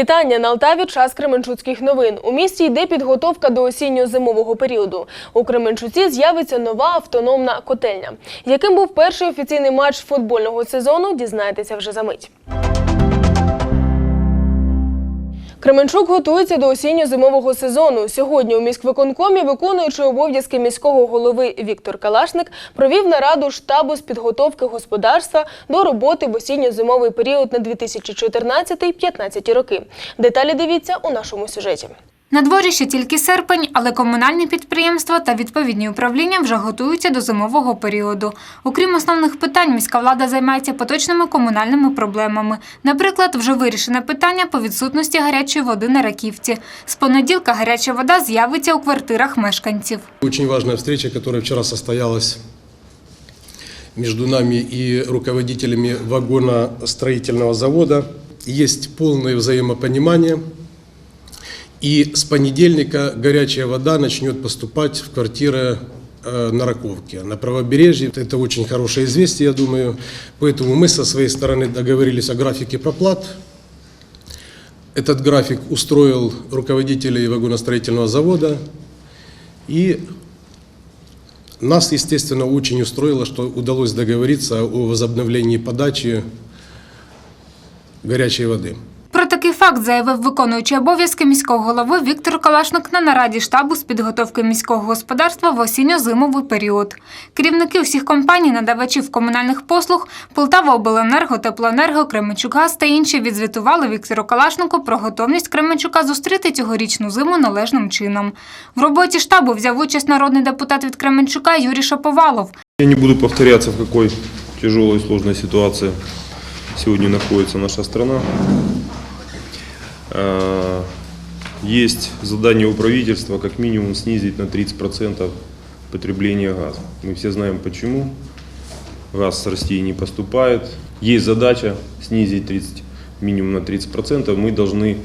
Вітання на Алтаві. Час Кременчуцьких новин. У місті йде підготовка до осінньо-зимового періоду. У Кременчуці з'явиться нова автономна котельня. Яким був перший офіційний матч футбольного сезону, дізнаєтеся вже за мить. Кременчук готується до осінньо-зимового сезону. Сьогодні у міськвиконкомі, виконуючи обов'язки міського голови Віктор Калашник, провів нараду штабу з підготовки господарства до роботи в осінньо-зимовий період на 2014-2015 роки. Деталі дивіться у нашому сюжеті. На дворі ще тільки серпень, але комунальні підприємства та відповідні управління вже готуються до зимового періоду. Окрім основних питань, міська влада займається поточними комунальними проблемами. Наприклад, вже вирішене питання по відсутності гарячої води на раківці. З понеділка гаряча вода з'явиться у квартирах мешканців. Очень важная встреча, которая вчера состоялась между нами и руководителями вагоностроительного завода. Есть полное взаимопонимание. И с понедельника горячая вода начнет поступать в квартиры э, на Раковке, на правобережье. Это очень хорошее известие, я думаю. Поэтому мы со своей стороны договорились о графике проплат. Этот график устроил руководителей вагоностроительного завода. И нас, естественно, очень устроило, что удалось договориться о возобновлении подачи горячей воды. Факт заявив виконуючий обов'язки міського голови Віктор Калашник на нараді штабу з підготовки міського господарства в осінньо-зимовий період. Керівники всіх компаній, надавачів комунальних послуг Полтаваобленерго, Теплоенерго, Кременчугаз та інші відзвітували Віктору Калашнику про готовність Кременчука зустріти цьогорічну зиму належним чином. В роботі штабу взяв участь народний депутат від Кременчука Юрій Шаповалов. Я не буду повторяться, в какой тяжелой и сложной ситуации сегодня находится наша страна. Э, Есть задание у правительства как минимум снизить на 30% потребление газа. Мы все знаем почему. Газ с России не поступает. Есть задача снизить 30, минимум на 30%. Мы должны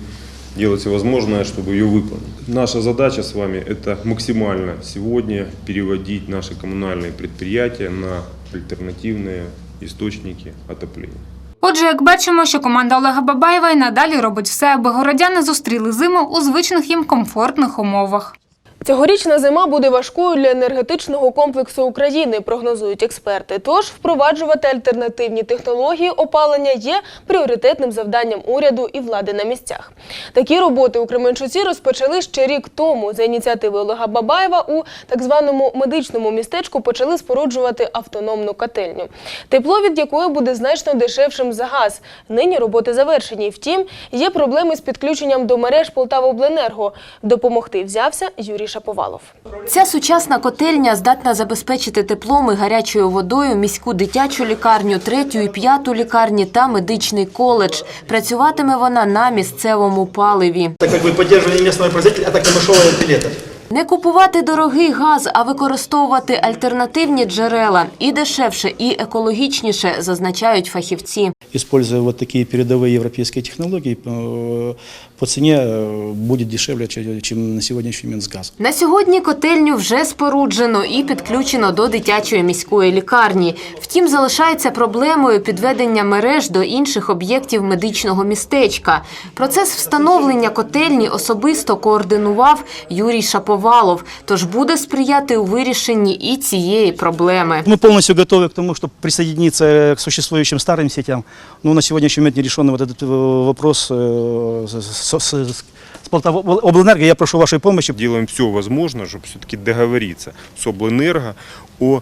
делать все возможное, чтобы ее выполнить. Наша задача с вами – это максимально сегодня переводить наши коммунальные предприятия на альтернативные источники отопления. Отже, як бачимо, що команда Олега Бабаєва і надалі робить все, аби городяни зустріли зиму у звичних їм комфортних умовах. Цьогорічна зима буде важкою для енергетичного комплексу України, прогнозують експерти. Тож впроваджувати альтернативні технології опалення є пріоритетним завданням уряду і влади на місцях. Такі роботи у Кременчуці розпочали ще рік тому. За ініціативи Олега Бабаєва у так званому медичному містечку почали споруджувати автономну котельню, тепло від якої буде значно дешевшим за газ. Нині роботи завершені. Втім, є проблеми з підключенням до мереж Полтавобленерго. Допомогти взявся Юрій Шаповалов. Ця сучасна котельня здатна забезпечити теплом і гарячою водою міську дитячу лікарню, третю і п'яту лікарні та медичний коледж. Працюватиме вона на місцевому паливі. Так как вы поддерживали местного производителя, а так камышовые билеты. Не купувати дорогий газ, а використовувати альтернативні джерела і дешевше, і екологічніше, зазначають фахівці. используя вот такие передовые европейские технологии, э, по цене э, будет дешевле, чем чем на сегодняшний момент с газом. На сьогодні котельню вже споруджено і підключено до дитячої міської лікарні. Втім, залишається проблемою підведення мереж до інших об'єктів медичного містечка. Процес встановлення котельні особисто координував Юрій Шаповалов, тож буде сприяти у вирішенні і цієї проблеми. Мы полностью готовы к тому, чтобы присоединиться к существующим старым сетям. Но на сегодняшний момент не решен вот этот э, вопрос э, с, Полтавобленерго. Я прошу вашей помощи. Делаем все возможное, чтобы все-таки договориться с Облэнерго о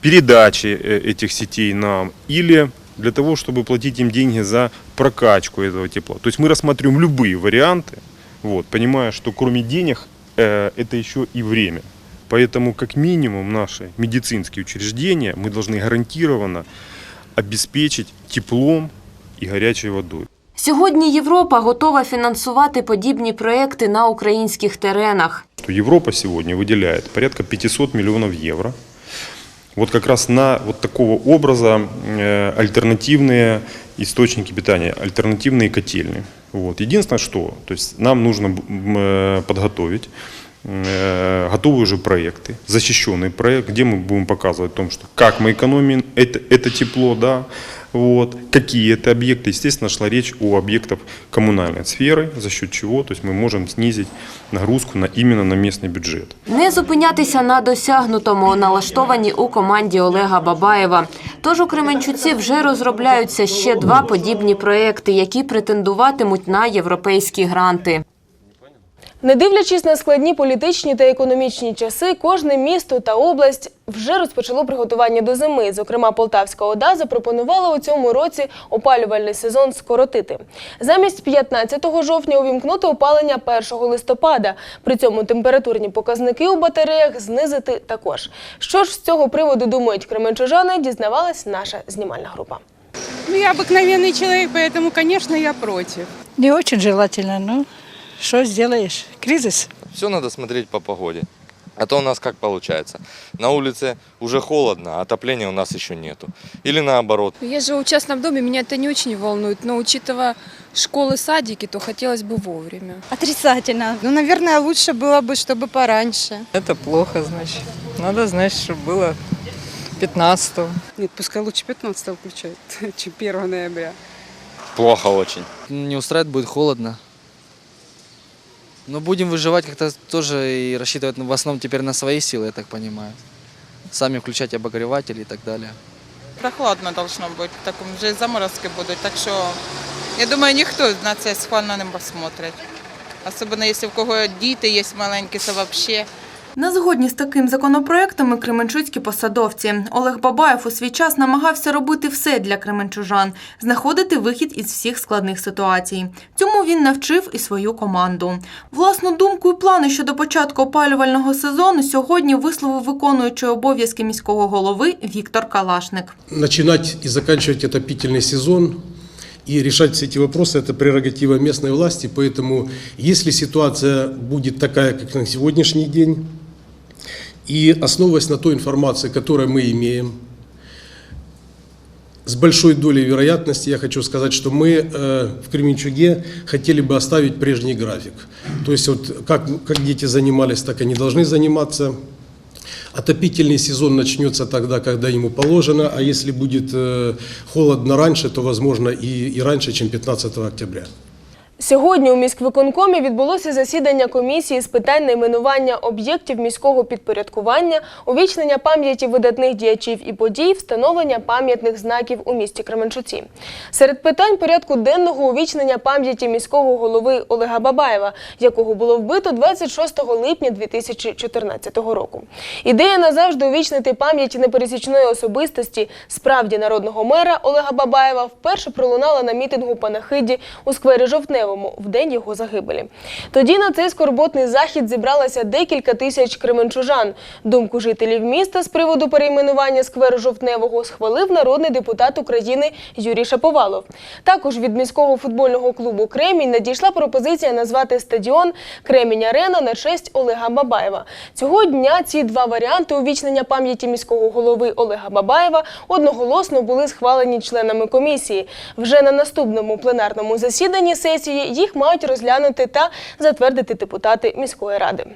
передаче э, этих сетей нам или для того, чтобы платить им деньги за прокачку этого тепла. То есть мы рассматриваем любые варианты, вот, понимая, что кроме денег э, это еще и время. Поэтому как минимум наши медицинские учреждения мы должны гарантированно обеспечить теплом и горячей водой. Сьогодні Європа готова фінансувати подібні проекти на українських теренах. что Европа сегодня выделяет порядка 500 миллионов евро вот как раз на вот такого образа э, альтернативные источники питания, альтернативные котельные. Вот. Единственное, что то есть нам нужно м, э, подготовить э, готовые уже проекты, защищенный проект, где мы будем показывать о том, что как мы экономим это, это тепло, да, вот, какие это объекты. Естественно, шла речь о объектах коммунальной сферы, за счет чего то есть мы можем снизить нагрузку на, именно на местный бюджет. Не зупинятися на досягнутому налаштовані у команді Олега Бабаєва. Тож у Кременчуці вже розробляються ще два подібні проекти, які претендуватимуть на європейські гранти. Не дивлячись на складні політичні та економічні часи, кожне місто та область вже розпочало приготування до зими. Зокрема, Полтавська ОДА запропонувала у цьому році опалювальний сезон скоротити. Замість 15 жовтня увімкнути опалення 1 листопада. При цьому температурні показники у батареях знизити також. Що ж з цього приводу думають кременчужани, дізнавалась наша знімальна група. Ну, я обыкновенный человек, поэтому, конечно, я против. Не очень желательно, но что сделаешь? Кризис. Все надо смотреть по погоде. А то у нас как получается. На улице уже холодно, а отопления у нас еще нету. Или наоборот. Я живу в частном доме, меня это не очень волнует, но учитывая школы, садики, то хотелось бы вовремя. Отрицательно. Ну, наверное, лучше было бы, чтобы пораньше. Это плохо, значит. Надо, значит, чтобы было 15-го. Нет, пускай лучше 15 включают, чем 1 ноября. Плохо очень. Не устраивает, будет холодно. Но будем выживать как-то тоже и рассчитывать в основном теперь на свои силы, я так понимаю. Сами включать обогреватели и так далее. Прохладно должно быть, так вже заморозки будуть, так що я думаю, ніхто на це схвально не посмотрить. Особливо, якщо в кого діти є маленькі, то взагалі. Не згодні з таким законопроектом і кременчуцькі посадовці. Олег Бабаєв у свій час намагався робити все для кременчужан, знаходити вихід із всіх складних ситуацій. Цьому він навчив і свою команду. Власну думку і плани щодо початку опалювального сезону сьогодні висловив виконуючий обов'язки міського голови Віктор Калашник. Начинать и заканчивать отопительный сезон и решать все эти вопросы – это прерогатива местной власти. Поэтому, если ситуация будет такая, как на сегодняшний день, и основываясь на той информации, которую мы имеем, с большой долей вероятности я хочу сказать, что мы э, в Кременчуге хотели бы оставить прежний график. То есть вот как, как дети занимались, так они должны заниматься. Отопительный сезон начнется тогда, когда ему положено, а если будет э, холодно раньше, то возможно и, и раньше, чем 15 октября. Сьогодні у міськвиконкомі відбулося засідання комісії з питань найменування об'єктів міського підпорядкування, увічнення пам'яті видатних діячів і подій, встановлення пам'ятних знаків у місті Кременчуці. Серед питань порядку денного увічнення пам'яті міського голови Олега Бабаєва, якого було вбито 26 липня 2014 року. Ідея назавжди увічнити пам'ять непересічної особистості справді народного мера Олега Бабаєва вперше пролунала на мітингу панахиді у сквері Жовтневому в день його загибелі. Тоді на цей скорботний захід зібралося декілька тисяч кременчужан. Думку жителів міста з приводу перейменування скверу Жовтневого схвалив народний депутат України Юрій Шаповалов. Також від міського футбольного клубу Кремінь надійшла пропозиція назвати стадіон Кремінь Арена на честь Олега Бабаєва. Цього дня ці два варіанти увічнення пам'яті міського голови Олега Бабаєва одноголосно були схвалені членами комісії. Вже на наступному пленарному засіданні сесії їх мають розглянути та затвердити депутати міської ради.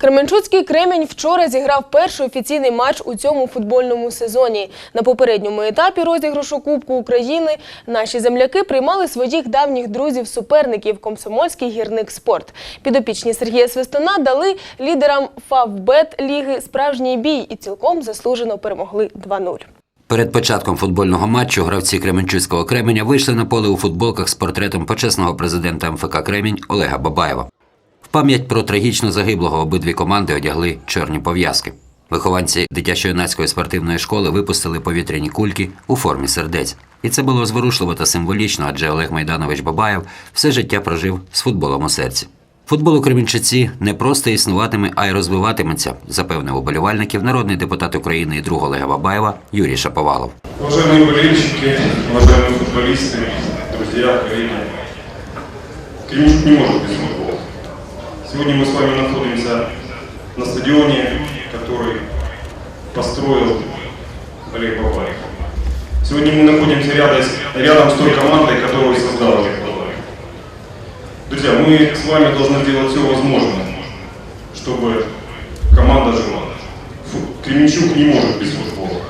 Кременчуцький Кремінь вчора зіграв перший офіційний матч у цьому футбольному сезоні. На попередньому етапі розіграшу Кубку України наші земляки приймали своїх давніх друзів-суперників Комсомольський гірник спорт. Підопічні Сергія Свистуна дали лідерам Фавбет ліги справжній бій і цілком заслужено перемогли 2-0. Перед початком футбольного матчу гравці Кременчуцького Кременя вийшли на поле у футболках з портретом почесного президента МФК Кремінь Олега Бабаєва. В пам'ять про трагічно загиблого обидві команди одягли чорні пов'язки. Вихованці дитячо-юнацької спортивної школи випустили повітряні кульки у формі сердець. І це було зворушливо та символічно, адже Олег Майданович Бабаєв все життя прожив з футболом у серці. Футбол у Кремінчуці не просто існуватиме, а й розвиватиметься, запевнив уболівальників народний депутат України і друг Олега Бабаєва Юрій Шаповалов. Уважаемые болельщики, уважаемые футболисты, друзья, коллеги, Кременчук не может без футбола. Сегодня мы с вами находимся на стадионе, который построил Олег Бабаев. Сегодня мы находимся рядом, с- рядом с той командой, Друзья, мы с вами должны сделать все возможное, чтобы команда жила. Фу- Кременчук не может без футбола.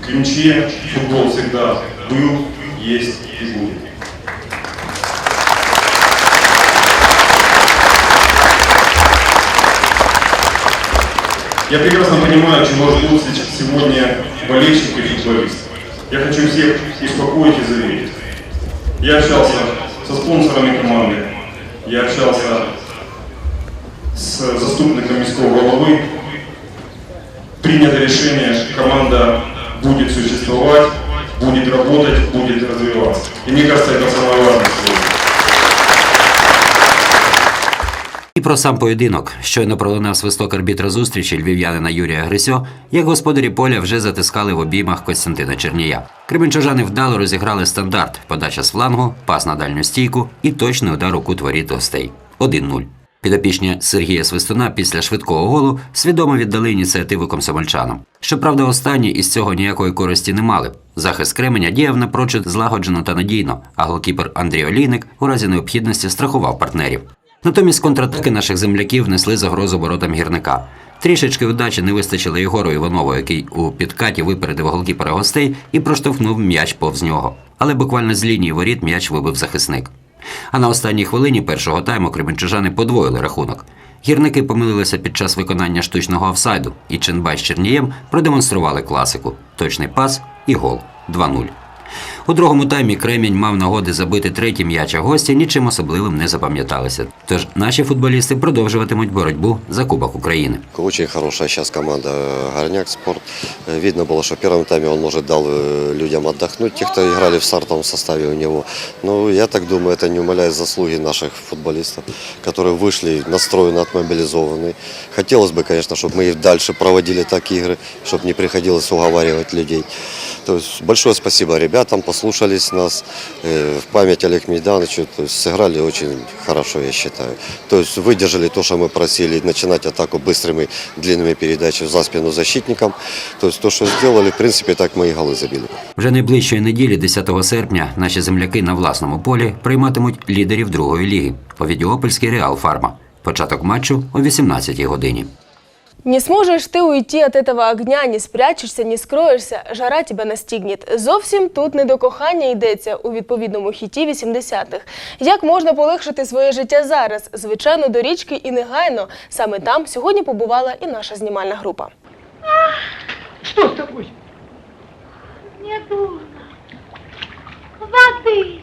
В Кременчуге футбол всегда был, есть и будет. Я прекрасно понимаю, чего ждут сегодня болельщики и футболисты. Я хочу всех успокоить и заверить. Я общался со спонсорами команды, я общался с заступником міського головы. Принято решение, команда будет существовать, будет работать, будет развиваться. И мне кажется, это самое важное сегодня. Про сам поєдинок. Щойно пролунав свисток арбітра зустрічі львів'янина Юрія Грисьо, як господарі поля вже затискали в обіймах Костянтина Чернія. Кременчужани вдало розіграли стандарт, подача з флангу, пас на дальню стійку і точний удар у кут воріт гостей. 1-0. Підопічні Сергія Свистуна після швидкого голу свідомо віддали ініціативу комсомольчанам. Щоправда, останні із цього ніякої користі не мали. Захист Кременя діяв напрочуд злагоджено та надійно, а голкіпер Андрій Олійник у разі необхідності страхував партнерів. Натомість контратаки наших земляків несли загрозу воротам гірника. Трішечки вдачі не вистачило Єгору Іванову, який у підкаті випередив голкіпера гостей і проштовхнув м'яч повз нього. Але буквально з лінії воріт м'яч вибив захисник. А на останній хвилині першого тайму кременчужани подвоїли рахунок. Гірники помилилися під час виконання штучного офсайду, і Ченбай з Чернієм продемонстрували класику: точний пас і гол 2-0. У другому таймі Кремінь мав нагоди забити третій м'яч, а гості нічим особливим не запам'яталися. Тож наші футболісти продовжуватимуть боротьбу за Кубок України. Очень хорошая сейчас команда э, Горняк Спорт. Э, Видно было, что в первом тайме он, может, дал э, людям отдохнуть, те, кто играли в стартовом составе у него. Но я так думаю, это не умаляет заслуги наших футболистов, которые вышли настроены, отмобилизованы. Хотелось бы, конечно, чтобы мы и дальше проводили так игры, чтобы не приходилось уговаривать людей. То есть большое спасибо ребятам, послушались нас. Э, В память Олег Мейдановичу то есть, сыграли очень хорошо, я считаю. То есть выдержали то, что мы просили, начинать атаку быстрыми длинными передачами за спину защитникам. То есть то, что сделали, в принципе, так мы и голы забили. Вже найближчої неділі, 10 серпня, наші земляки на власному полі прийматимуть лідерів другої ліги Овідіопольський Реал Фарма. Початок матчу о 18-й годині. Не сможешь ты уйти от этого огня, не спрячешься, не скроешься, жара тебя настигнет. Зовсім тут не до кохання йдеться у відповідному хіті 80-х. Як можна полегшити своє життя зараз? Звичайно, до річки і негайно. Саме там сьогодні побувала і наша знімальна група. Что с тобой? Мне дурно. Воды.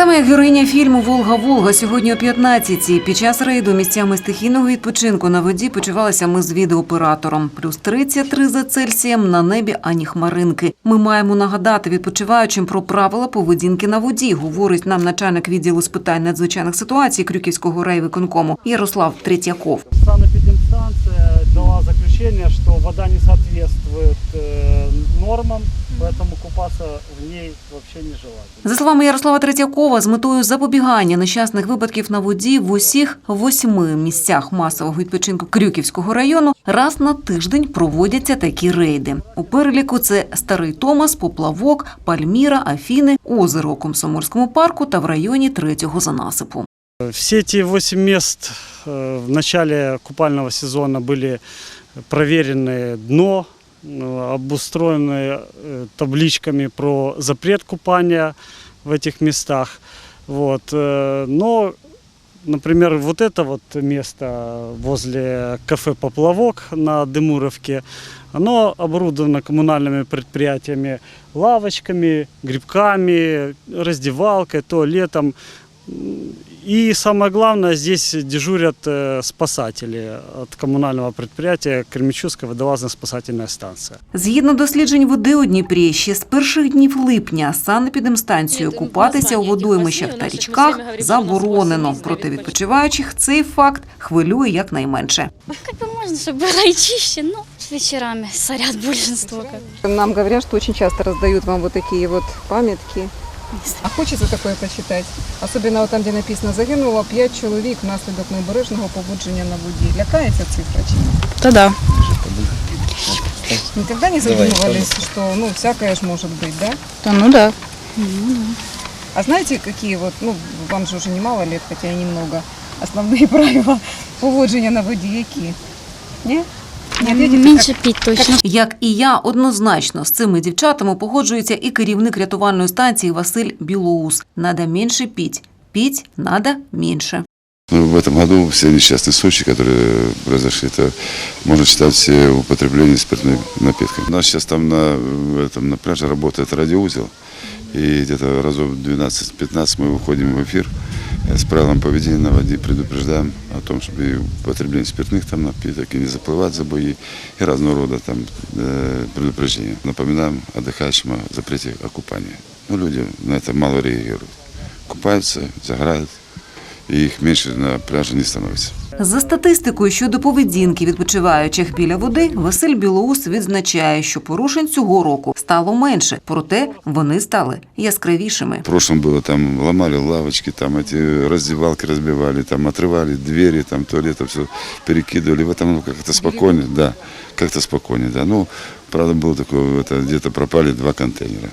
Саме як героїня фільму Волга Волга сьогодні о 15-й. Під час рейду місцями стихійного відпочинку на воді почувалися ми з відеооператором. Плюс 33 за Цельсієм на небі ані хмаринки. Ми маємо нагадати відпочиваючим про правила поведінки на воді, говорить нам начальник відділу з питань надзвичайних ситуацій Крюківського райвиконкому Ярослав Третьяков. Санэпидемстанция дала заключение, что вода не э, нормам, поэтому купаться в ней вообще не желательно. За словами Ярослава Третьякова, з метою запобігання нещасних випадків на воді в усіх восьми місцях масового відпочинку Крюківського району раз на тиждень проводяться такі рейди. У переліку це Старий Томас, Поплавок, Пальміра, Афіни, озеро у Комсомольському парку та в районі третього занасипу. Все эти восемь мест э, в начале купального сезона были проверены дно, ну, обустроены э, табличками про запрет купания в этих местах. Вот. э, Но, например, вот это вот место возле кафе «Поплавок» на Демуровке, оно оборудовано коммунальными предприятиями, лавочками, грибками, раздевалкой, туалетом. И самое главное, здесь дежурят э, спасатели от коммунального предприятия Кременчугская водолазно-спасательная станция. Згідно досліджень води у Дніпрі, ще з перших днів липня санепідемстанцією купатися у водоймищах та річках заборонено. Проте відпочиваючих цей факт хвилює якнайменше. Как бы можно, чтобы было и чище, но вечерами сорят большинство. Как. Нам говорят, что очень часто раздают вам вот такие вот памятки. А хочеться такое почитати. Особливо там, де написано загинуло 5 чоловік внаслідок необережного поводження на воді. Лякається цифра чи ні? Да да. Никогда не задумывались, что ну всякое ж может быть, да? Да ну да. А А знаете, какие вот, ну, вам же уже немало лет, хотя и немного, основные правила поводження на воді які? Ні? Не ответите, Менше как- піть точно. Як і я, однозначно з цими дівчатами погоджується і керівник рятувальної станції Василь Білоус. Надо менше піть. Піть надо менше. Ну, В этом году все несчастные случаи, которые произошли, это можно считать все употребление спиртных напитков. У нас сейчас там на, в этом, на пляже работает радиоузел, и где-то разов 12-15 мы выходим в эфир э, с правилом поведения на воде, предупреждаем о том, чтобы и употребление спиртных там напиток, и не заплывать за бои, и разного рода там э, предупреждения. Напоминаем отдыхающим о запрете о купании. Но люди на это мало реагируют. Купаются, загорают, і їх менше на пляжі не становиться. За статистикою щодо поведінки відпочиваючих біля води, Василь Білоус відзначає, що порушень цього року стало менше, проте вони стали яскравішими. В прошлом было там ломали лавочки, там эти раздевалки разбивали, там отрывали двери, там туалеты, все перекидывали. В этом ну, как-то спокойнее, да, как-то спокойнее, да. Ну, правда, было такое, это где-то пропали два контейнера.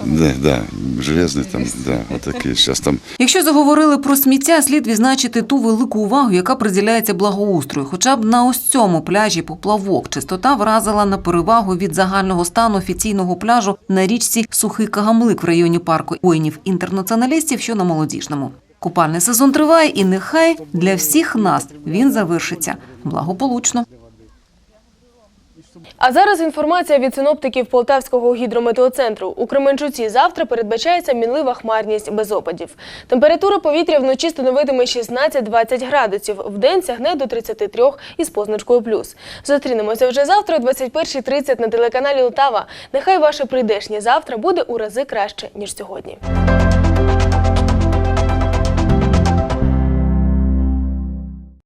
Да, да, железные там, да, такие. Сейчас там Якщо заговорили про сміття, слід відзначити ту велику увагу, яка приділяється благоустрою. Хоча б на ось цьому пляжі поплавок чистота вразила на перевагу від загального стану офіційного пляжу на річці Сухий Кагамлик в районі парку воїнів-інтернаціоналістів, що на молодіжному. Купальний сезон триває, і нехай для всіх нас він завершиться благополучно. А зараз інформація від синоптиків Полтавського гідрометеоцентру. У Кременчуці завтра передбачається мінлива хмарність без опадів. Температура повітря вночі становитиме 16-20 градусів, вдень сягне до 33 із позначкою плюс. Зустрінемося вже завтра о 21.30 на телеканалі Лтава. Нехай ваше прийдешнє завтра буде у рази краще, ніж сьогодні.